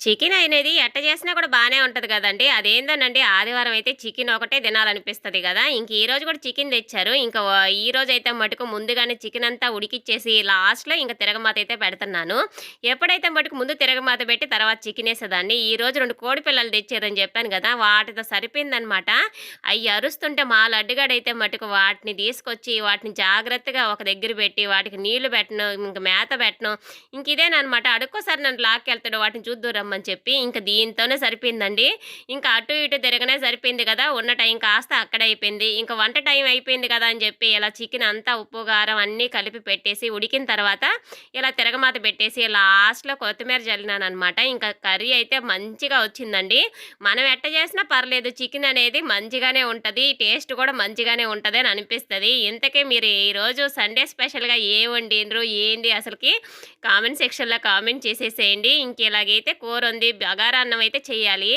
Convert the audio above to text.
Chicken అనేది ఎట్ట చేసినా కూడా బాగానే ఉంటుంది కదండి అదేందోనండి ఆదివారం అయితే చికెన్ ఒకటే తినాలనిపిస్తుంది కదా ఇంక ఈరోజు కూడా చికెన్ తెచ్చారు. ఇంక వ అయితే మటుకు ముందుగానే చికెన్ అంతా ఉడికిచ్చేసి లాస్ట్‌లో ఇంక తిరగమాత అయితే పెడుతున్నాను. ఎప్పుడైతే మటుకు ముందు తిరగమాత పెట్టి తర్వాత చికెన్ వేసేదాన్ని ఈ ఈరోజు రెండు కోడి పిల్లలు తెచ్చారని చెప్పాను కదా వాటితో సరిపోయిందనమాట. అవి అరుస్తుంటే మా లడ్డుగాడైతే మటుకు వాటిని తీసుకొచ్చి వాటిని జాగ్రత్తగా ఒక దగ్గర పెట్టి వాటికి నీళ్ళు పెట్టను, ఇంక మేత పెట్టను. ఇంక ఇదేనమాట అడుక్కోసారి నన్ను లాక్కెళ్తాడు వాటిని చూద్దురా రమ్మని చెప్పి. ఇంక దీంతోనే సరిపోయిందండి. ఇంకా అటు ఇటు తిరగనే సరిపోయింది కదా ఉన్న టైం కాస్త అక్కడే అయిపోయింది. ఇంక వంట టైం అయిపోయింది కదా అని చెప్పి ఇలా చికెన్ అంతా ఉప్పు, కారం అన్నీ కలిపి పెట్టేసి ఉడికిన తర్వాత ఇలా తిరగమాత పెట్టేసి లాస్ట్‌లో కొత్తిమీర జల్లినాననమాట. ఇంకా కర్రీ అయితే మంచిగా వచ్చిందండి. మనం ఎట్ట చేసినా పర్లేదు చికెన్ అనేది మంచిగానే ఉంటుంది టేస్ట్ కూడా మంచిగానే ఉంటుంది అని అనిపిస్తుంది ఇంతకీ మీరు ఈరోజు సండే స్పెషల్‌గా ఏం వండిండ్రు? ఏంది అసలుకి కామెంట్ సెక్షన్‌లో కామెంట్ చేసేసేయండి. ఇంక ఇలాగైతే కూరుంది. బగారా అన్నం అయితే చేయాలి.